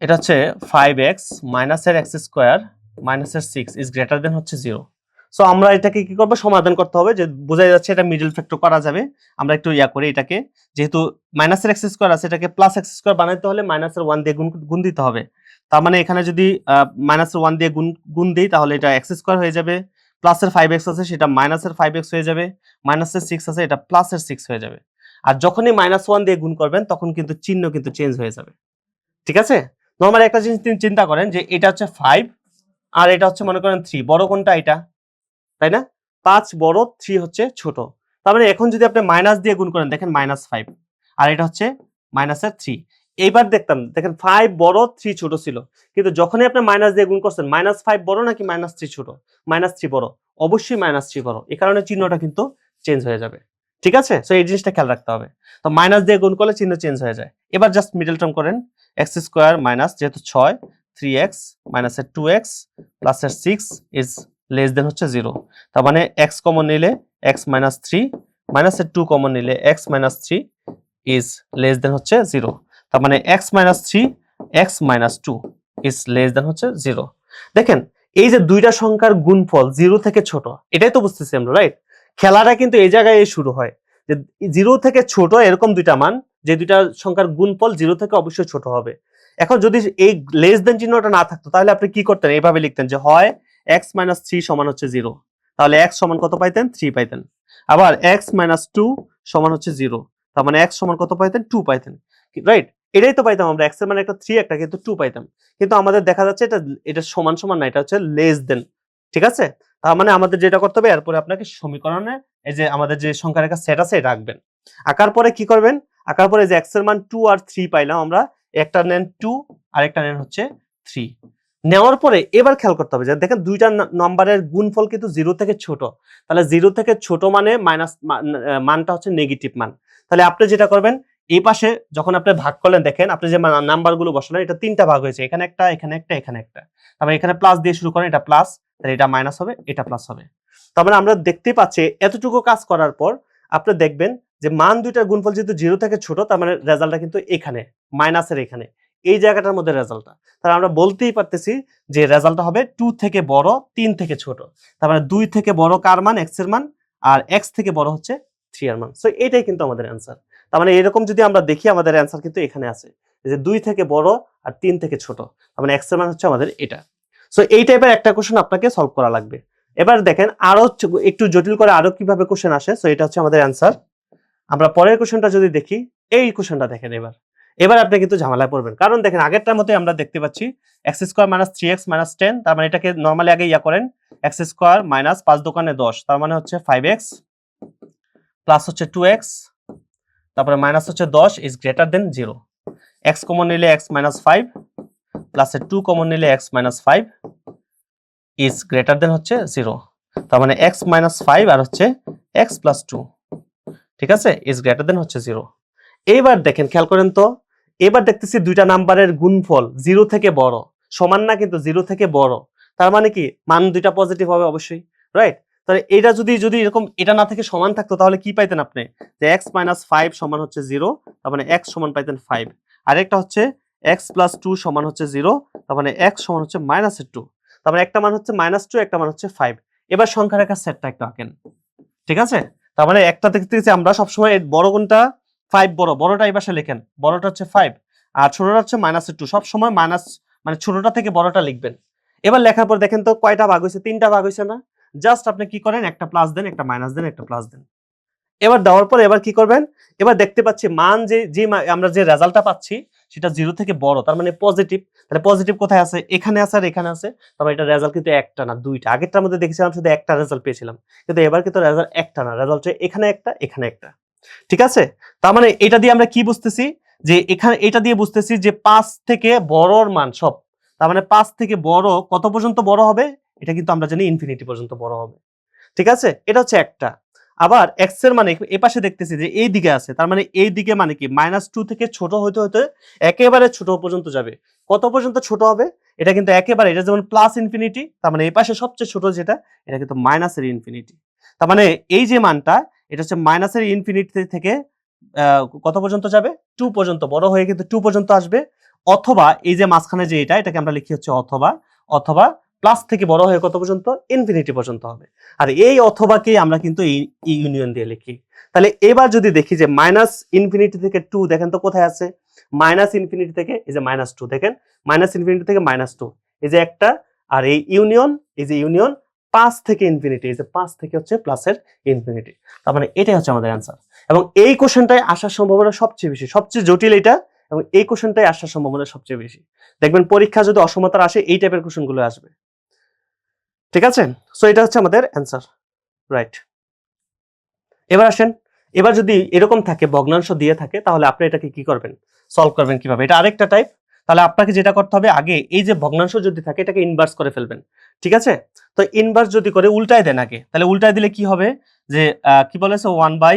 A: এটা হচ্ছে ফাইভ এক্স মাইনাসের এক্স স্কোয়ার মাইনাসের সিক্স ইজ গ্রেটার দেন হচ্ছে জিরো সো আমরা এটাকে কি করব? সমাধান করতে হবে যে বোঝা যাচ্ছে এটা মিডল ফ্যাক্টর করা যাবে। আমরা একটু ইয়া করি এটাকে। যেহেতু মাইনাসের এক্স স্কোয়ার আছে, এটাকে প্লাস এক্স স্কোয়ার বানাইতে হলে মাইনাসের ওয়ান দিয়ে গুণ গুণ দিতে হবে। তার মানে এখানে যদি মাইনাসের ওয়ান দিয়ে গুণ গুণ দিই তাহলে এটা এক্স স্কোয়ার হয়ে যাবে। প্লাসের ফাইভ এক্স আছে, সেটা মাইনাসের ফাইভ এক্স হয়ে যাবে। মাইনাসের সিক্স আছে, এটা প্লাসের সিক্স হয়ে যাবে। আর যখনই মাইনাস ওয়ান দিয়ে গুণ করবেন, তখন কিন্তু চিহ্ন কিন্তু চেঞ্জ হয়ে যাবে। ঠিক আছে? নর্মালি একটা জিনিস তিনি চিন্তা করেন যে এটা হচ্ছে ফাইভ আর এটা হচ্ছে মনে করেন থ্রি বড় কোনটা এটা? তাই না? পাঁচ বড় থ্রি হচ্ছে ছোট। তার মানে এখন যদি আপনি মাইনাস দিয়ে গুণ করেন, দেখেন মাইনাস ফাইভ আর এটা হচ্ছে মাইনাসের থ্রি এইবার দেখতাম, দেখেন ফাইভ বড় থ্রি ছোট ছিল। কিন্তু যখনই আপনি মাইনাস দিয়ে গুণ করছেন মাইনাস ফাইভ বড় নাকি মাইনাস থ্রি ছোট? মাইনাস থ্রি বড়। অবশ্যই মাইনাস থ্রি বড়। এই কারণে চিহ্নটা কিন্তু চেঞ্জ হয়ে যাবে। ঠিক আছে? সো এই জিনিসটা খেয়াল রাখতে হবে। তো মাইনাস দিয়ে গুণ করলে চিহ্ন চেঞ্জ হয়ে যায়। এবার জাস্ট মিডল টার্ম করেন। এক্স স্কোয়ার মাইনাস যেহেতু ছয় থ্রি এক্স মাইনাসের টু এক্স প্লাসের সিক্স ইজ লেস দেন হচ্ছে জিরো তার মানে এক্স কমন নিলে এক্স মাইনাস থ্রি মাইনাসের টু কমন নিলে X minus three is less than হচ্ছে জিরো তার মানে X minus three X minus two is less than হচ্ছে জিরো দেখেন, এই যে দুইটা সংখ্যার গুণফল জিরো থেকে ছোট, এটাই তো বুঝতেছি আমরা রাইট খেলাটা কিন্তু এই জায়গায় শুরু হয় যে জিরো থেকে ছোট এরকম দুইটা মান, যে দুইটা সংখ্যার গুণফল জিরো থেকে অবশ্যই ছোট হবে। এখন যদি এই লেস দেন চিহ্নটা না থাকতো, তাহলে আপনি কি করতেন? এইভাবে লিখতেন যে হয় এক্স মাইনাস থ্রি সমান হচ্ছে জিরো তাহলে এক্স সমান কত পাইতেন? থ্রি পাইতেন। আবার এক্স মাইনাস টু সমান হচ্ছে জিরো তার মানে এক্স সমান কত পাইতেন? টু পাইতেন। রাইট এটাই তো পাইতাম আমরা। এক্সের মানে একটা থ্রি একটা কিন্তু টু পাইতাম। কিন্তু আমাদের দেখা যাচ্ছে এটা এটা সমান সমান না, এটা হচ্ছে লেস দেন ঠিক আছে? তার মানে আমাদের যেটা করতে হবে, এরপরে আপনাকে সমীকরণে এই যে আমাদের যে সংখ্যার একটা সেট আছে, রাখবেন। আঁকার পরে কি করবেন? আঁকার পরে যে এক্সের মান টু আর থ্রি পাইলাম আমরা। একটা নেন টু আর একটা নেন হচ্ছে থ্রি নেওয়ার পরে এবার খেয়াল করতে হবে যে দেখেন দুইটা নম্বরের গুণফল কিন্তু জিরো থেকে ছোট। তাহলে জিরো থেকে ছোট মানে মাইনাস মানটা হচ্ছে নেগেটিভ মান। তাহলে আপনি যেটা করবেন, এই পাশে যখন আপনি ভাগ করলেন, দেখেন আপনি যে নাম্বারগুলো বসালেন, এটা তিনটা ভাগ হয়েছে। এখানে একটা এখানে একটা এখানে একটা। তারপরে এখানে প্লাস দিয়ে শুরু করেন, এটা প্লাস তাহলে এটা মাইনাস হবে, এটা প্লাস হবে। তারপরে আমরা দেখতে পাচ্ছি এতটুকু কাজ করার পর আপনি দেখবেন যে মান দুইটার গুণফল যেহেতু জিরো থেকে ছোট তার মানে রেজাল্টটা কিন্তু এখানে মাইনাসের এখানে। এই জায়গাটার মধ্যে রেজাল্টটা তাহলে আমরা বলতেই পারতেছি যে রেজাল্টটা হবে টু থেকে বড়, তিন থেকে ছোট। তার মানে দুই থেকে বড় কার মান? এক্সের মান। আর এক্স থেকে বড় হচ্ছে থ্রি এর মান। সো এটাই কিন্তু আমাদের অ্যান্সার তার মানে এরকম যদি আমরা দেখি, আমাদের অ্যান্সার কিন্তু এখানে আছে। যে দুই থেকে বড় আর তিন থেকে ছোট। তার মানে এক্সের মান হচ্ছে আমাদের এটা। সো এই টাইপের একটা কোশ্চেন আপনাকে সলভ করা লাগবে। এবার দেখেন, আরও একটু জটিল করে আরও কীভাবে কোশ্চেন আসে। সো এটা হচ্ছে আমাদের অ্যান্সার আমরা পরের কোশ্চেনটা যদি দেখি, এই কোশ্চেনটা দেখেন এবার। এবার আপনি কিন্তু ঝামেলায় পড়বেন। কারণ দেখেন, আগেরটার মতোই আমরা দেখতে পাচ্ছি X square minus three X minus ten তার মানে এটাকে নর্মালি আগে ইয়া করেন এক্স স্কোয়ার মাইনাস পাঁচ দোকানে দশ, তার মানে হচ্ছে ফাইভ এক্স প্লাস হচ্ছে টু এক্স তারপরে মাইনাস হচ্ছে দশ is greater than zero X common নিলে এক্স মাইনাস ফাইভ প্লাসে টু কমন নিলে X minus five is greater than হচ্ছে জিরো তার মানে এক্স মাইনাস ফাইভ আর হচ্ছে এক্স প্লাস টু ঠিক আছে? ইজ গ্রেটার দেন হচ্ছে জিরো এইবার দেখেন, খেয়াল করেন তো, এবার দেখতেছি দুইটা নাম্বারের গুণফল জিরো থেকে বড়, সমান না কিন্তু জিরো থেকে বড়। তার মানে কি? মান দুইটা পজিটিভ হবে অবশ্যই রাইট তাহলে এটা যদি যদি এরকম এটা না থেকে সমান থাকতো, তাহলে কি পাইতেন আপনি? যে এক্স মাইনাস ফাইভ সমান হচ্ছে জিরো তার মানে এক্স সমান পাইতেন ফাইভ আরেকটা হচ্ছে এক্স প্লাস টু সমান হচ্ছে জিরো তার মানে এক্স সমান হচ্ছে মাইনাসের টু তার মানে একটা মান হচ্ছে মাইনাস টু একটা মান হচ্ছে ফাইভ এবার সংখ্যা রেখার সেটটা একটু আঁকেন, ঠিক আছে? তার মানে একটা দেখতে আমরা সবসময় বড় কোনটা ফাইভ বড়, বড়টা এই পাশে লেখেন, বড়টা হচ্ছে ফাইভ আর ছোটটা হচ্ছে মাইনাসের টু সবসময় মাইনাস মানে ছোটটা থেকে বড়টা লিখবেন। এবার লেখার পর দেখেন তো কয়টা ভাগ হয়েছে? তিনটা ভাগ হয়েছে না? জাস্ট আপনি কি করেন, একটা প্লাস দেন, একটা মাইনাস দেন, একটা প্লাস দেন। এবার দেওয়ার পর এবার কি করবেন? এবার দেখতে পাচ্ছি মান যে যে আমরা যে রেজাল্টটা পাচ্ছি, সেটা জিরো থেকে বড়, তার মানে পজিটিভ তাহলে পজিটিভ কোথায় আছে? এখানে আছে আর এখানে আছে। তবে এটা রেজাল্ট কিন্তু একটা না, দুইটা। আগেরটার মধ্যে দেখেছিলাম শুধু একটা রেজাল্ট পেয়েছিলাম। কিন্তু এবার কিন্তু রেজাল্ট একটা না রেজাল্ট এখানে একটা এখানে একটা। ঠিক আছে? তার মানে এটা দিয়ে আমরা কি বুঝতেছি? যে এখানে এটা দিয়ে বুঝতেছি যে পাঁচ থেকে বড়র মান সব। তার মানে পাঁচ থেকে বড় কত পর্যন্ত বড় হবে? এটা কিন্তু আমরা জানি ইনফিনিটি পর্যন্ত বড় হবে। ঠিক আছে? এটা হচ্ছে একটা। আবার এক্সের মানে এ পাশে দেখতেছি যে এই দিকে আছে। তার মানে এই দিকে মানে কি? মাইনাস টু থেকে ছোট হতে হতে একেবারে ছোট পর্যন্ত যাবে। কত পর্যন্ত ছোট হবে? এটা কিন্তু একেবারে, এটা যেমন প্লাস ইনফিনিটি তার মানে এই পাশে সবচেয়ে ছোট যেটা, এটা কিন্তু মাইনাসের ইনফিনিটি তার মানে এই যে মানটা এটা হচ্ছে মাইনাসের ইনফিনিটি থেকে কত পর্যন্ত যাবে? টু পর্যন্ত, বড় হয়ে কিন্তু টু পর্যন্ত আসবে। অথবা এই যে মাঝখানে যে এটা, এটাকে আমরা লিখি হচ্ছে অথবা অথবা প্লাস থেকে বড় হয়ে কত পর্যন্ত? ইনফিনিটি পর্যন্ত হবে। আর এই অথবাকে আমরা কিন্তু এই ইউনিয়ন দিয়ে লিখি। তাহলে এবার যদি দেখি যে মাইনাস ইনফিনিটি থেকে টু দেখেন তো কোথায় আছে? মাইনাস ইনফিনিটি থেকে, এই যে মাইনাস টু দেখেন? মাইনাস ইনফিনিটি থেকে মাইনাস টু এই যে একটা, আর এই ইউনিয়ন এই যে ইউনিয়ন পাঁচ থেকে ইনফিনিটি এই যে পাঁচ থেকে হচ্ছে প্লাসের ইনফিনিটি তার মানে এটাই হচ্ছে আমাদের অ্যান্সার এবং এই কোশ্চেনটাই আসার সম্ভাবনা সবচেয়ে বেশি, সবচেয়ে জটিল এটা, এবং এই কোশ্চেনটাই আসার সম্ভাবনা সবচেয়ে বেশি। দেখবেন পরীক্ষা যদি অসমতার আসে, এই টাইপের কোশ্চেনগুলো আসবে। ঠিক আছে? সো এটা হচ্ছে আমাদের অ্যান্সার রাইট এবার আসেন, এবার যদি এরকম থাকে, ভগ্নাংশ দিয়ে থাকে, তাহলে আপনি এটাকে কি করবেন? সলভ করবেন কীভাবে? এটা আরেকটা টাইপ তাহলে আপনাকে যেটা করতে হবে, আগে এই যে ভগ্নাংশ যদি থাকে, এটাকে ইনভার্স করে ফেলবেন। ঠিক আছে? তো ইনভার্স যদি করে উল্টায় দেন আগে, তাহলে উল্টায় দিলে কি হবে? যে কি বলেছে ওয়ান বাই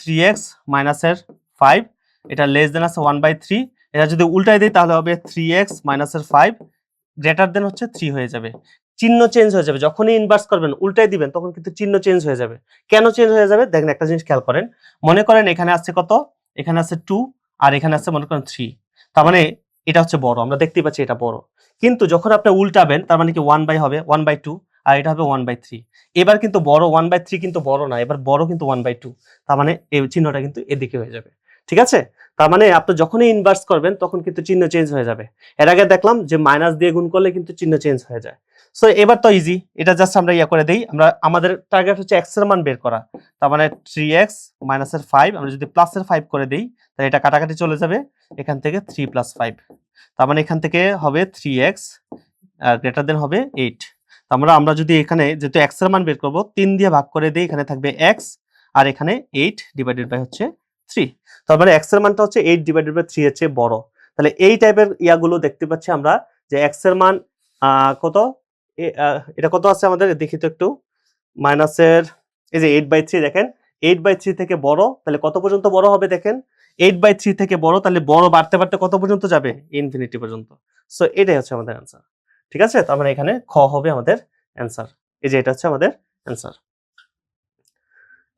A: থ্রি এক্স মাইনাসের ফাইভ এটা লেস দেন আছে ওয়ান বাই থ্রি এটা যদি উল্টায় দিই তাহলে হবে থ্রি এক্স মাইনাসের ফাইভ গ্রেটার দেন হচ্ছে থ্রি হয়ে যাবে। চিহ্ন চেঞ্জ হয়ে যাবে। যখনই ইনভার্স করবেন উল্টাই দিবেন, তখন কিন্তু চিহ্ন চেঞ্জ হয়ে যাবে। কেন চেঞ্জ হয়ে যাবে? দেখেন একটা জিনিস খেয়াল করেন। মনে করেন এখানে আছে কত? এখানে আছে টু আর এখানে আছে মনে করেন থ্রি তার মানে এটা হচ্ছে বড়, আমরা দেখতে পাচ্ছি এটা বড়। কিন্তু যখন আপনি উল্টাবেন, তার মানে কি ওয়ান বাই হবে ওয়ান বাই টু আর এটা হবে ওয়ান বাই থ্রি এবার কিন্তু বড় ওয়ান বাই থ্রি কিন্তু বড় না, এবার বড় কিন্তু ওয়ান বাই টু তার মানে এই চিহ্নটা কিন্তু এদিকে হয়ে যাবে। ঠিক আছে? তার মানে আপনি যখনই ইনভার্স করবেন, তখন কিন্তু চিহ্ন চেঞ্জ হয়ে যাবে। এর আগে দেখলাম যে মাইনাস দিয়ে গুণ করলে কিন্তু চিহ্ন চেঞ্জ হয়ে যায়। সো এবার তো ইজি এটা জাস্ট আমরা ইয়া করে দেই। আমরা, আমাদের টার্গেট হচ্ছে এক্সের মান বের করা। তার মানে থ্রি এক্স মাইনাসের ফাইভ আমরা যদি প্লাসের ফাইভ করে দিই, তাহলে এটা কাটাকাটি চলে যাবে। এখান থেকে থ্রি প্লাস ফাইভ তার মানে এখান থেকে হবে থ্রি এক্স গ্রেটার দেন হবে এইট আমরা আমরা যদি এখানে যেহেতু এক্সের মান বের করব, তিন দিয়ে ভাগ করে দিই, এখানে থাকবে এক্স আর এখানে এইট ডিভাইডেড বাই হচ্ছে থ্রি তার মানে এক্সের মানটা হচ্ছে এইট ডিভাইডেড বাই থ্রি হচ্ছে বড়। তাহলে এই টাইপের ইয়াগুলো দেখতে পাচ্ছি আমরা, যে এক্সের মান কত? এটা কত আছে আমাদের? দেখি তো একটু। মাইনাসের, এই যে এইট বাই থ্রি দেখেন। এইট বাই থ্রি থেকে বড়, তাহলে কত পর্যন্ত বড় হবে দেখেন? এইট বাই থ্রি থেকে বড়, তাহলে বড় বাড়তে বাড়তে কত পর্যন্ত যাবে? ইনফিনিটি পর্যন্ত। সো এটাই হচ্ছে আমাদের অ্যান্সার ঠিক আছে? তার মানে এখানে খ হবে আমাদের অ্যান্সার এই যে এটা হচ্ছে আমাদের অ্যান্সার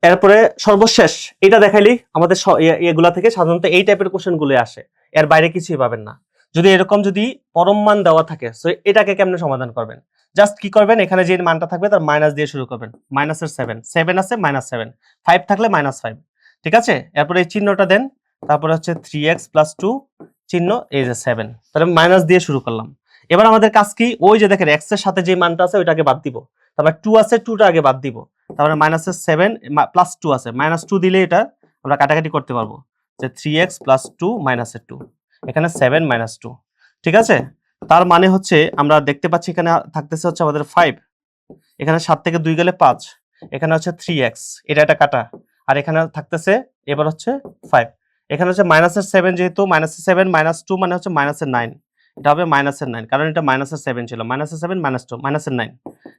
A: এরপরে সর্বশেষ, এটা দেখাইলি আমাদের এগুলা থেকে সাধারণত এই টাইপের কোশ্চেনগুলো আসে। এর বাইরে কিছুই পাবেন না। যদি এরকম যদি পরম মান দেওয়া থাকে সো এটাকে কেমনে সমাধান করবেন? জাস্ট কি করবেন? এখানে যে মানটা থাকবে তার মাইনাস দিয়ে শুরু করবেন। মাইনাসের সেভেন সেভেন আছে মাইনাস সেভেন ফাইভ থাকলে মাইনাস ফাইভ ঠিক আছে? এরপরে এই চিহ্নটা দেন। তারপরে হচ্ছে থ্রি এক্স প্লাস টু চিহ্ন এই যে সেভেন তাহলে মাইনাস দিয়ে শুরু করলাম। এবার আমাদের কাজ কি? ওই যে দেখেন এক্সের সাথে যে মানটা আছে ওইটাকে বাদ দিব। তারপর টু আছে টুটা আগে বাদ দিব। তারপরে মাইনাসের সেভেন প্লাস টু আছে। মাইনাস টু দিলে এটা আমরা কাটাকাটি করতে পারব। যে থ্রি এক্স প্লাস টু মাইনাসের টু এখানে সেভেন মাইনাস টু ঠিক আছে? তার মানে হচ্ছে আমরা দেখতে পাচ্ছি এখানে থাকতেছে হচ্ছে আমাদের ফাইভ এখানে সাত থেকে দুই গেলে পাঁচ। এখানে হচ্ছে থ্রি এক্স এটা একটা কাটা। আর এখানে থাকতেছে, এবার হচ্ছে ফাইভ এখানে হচ্ছে মাইনাসের সেভেন যেহেতু মাইনাসের সেভেন মাইনাস টু মানে হচ্ছে মাইনাসের নাইন এটা হবে মাইনাসের নাইন কারণ এটা মাইনাসের সেভেন ছিল। মাইনাসের সেভেন মাইনাস টু মাইনাসের নাইন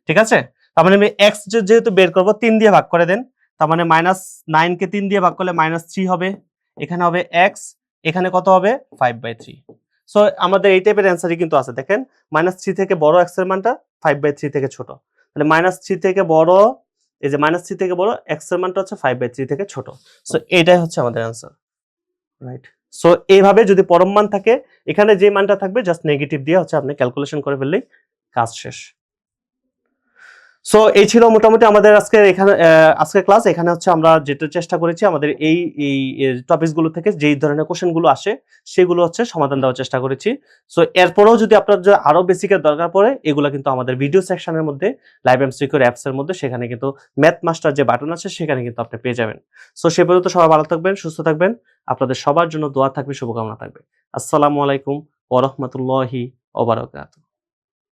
A: ঠিক আছে? তার মানে আমি এক্স যেহেতু বের করব, তিন দিয়ে ভাগ করে দেন। তার মানে মাইনাস নাইনকে তিন দিয়ে ভাগ করলে মাইনাস থ্রি হবে। এখানে হবে এক্স এখানে কত হবে? ফাইভ বাই থ্রি সো আমাদের এই টাইপের অ্যান্সারই কিন্তু আছে। দেখেন মাইনাস থ্রি থেকে বড় এক্সের মানটা ফাইভ বাই থ্রি থেকে ছোট। তাহলে মাইনাস থ্রি থেকে বড় এই যে মাইনাস থ্রি থেকে বড় এক্সের মানটা হচ্ছে ফাইভ বাই থ্রি থেকে ছোট। সো এটাই হচ্ছে আমাদের অ্যান্সার রাইট সো এইভাবে যদি পরম মান থাকে এখানে যে মানটা থাকবে জাস্ট নেগেটিভ দিয়ে হচ্ছে আপনি ক্যালকুলেশন করে ফেললেই কাজ শেষ। সো এই ছিল মোটামুটি আমাদের আজকে এখানে আজকের ক্লাস এখানে হচ্ছে আমরা যেটা চেষ্টা করেছি, আমাদের এই এই টপিকসগুলো থেকে যেই ধরনের কোশ্চেনগুলো আসে, সেগুলো হচ্ছে সমাধান দেওয়ার চেষ্টা করেছি। সো এরপরেও যদি আপনার আরও বেসিকের দরকার পড়ে, এগুলো কিন্তু আমাদের ভিডিও সেকশনের মধ্যে লাইভ এম সিকিউর অ্যাপস এর মধ্যে, সেখানে কিন্তু ম্যাথ মাস্টার যে বাটন আছে, সেখানে কিন্তু আপনি পেয়ে যাবেন। সো সে পর্যন্ত সবাই ভালো থাকবেন, সুস্থ থাকবেন। আপনাদের সবার জন্য দোয়া থাকবে, শুভকামনা থাকবে। আসসালামু আলাইকুম ওরহমতুল্লাহি ওবারাকাতুহ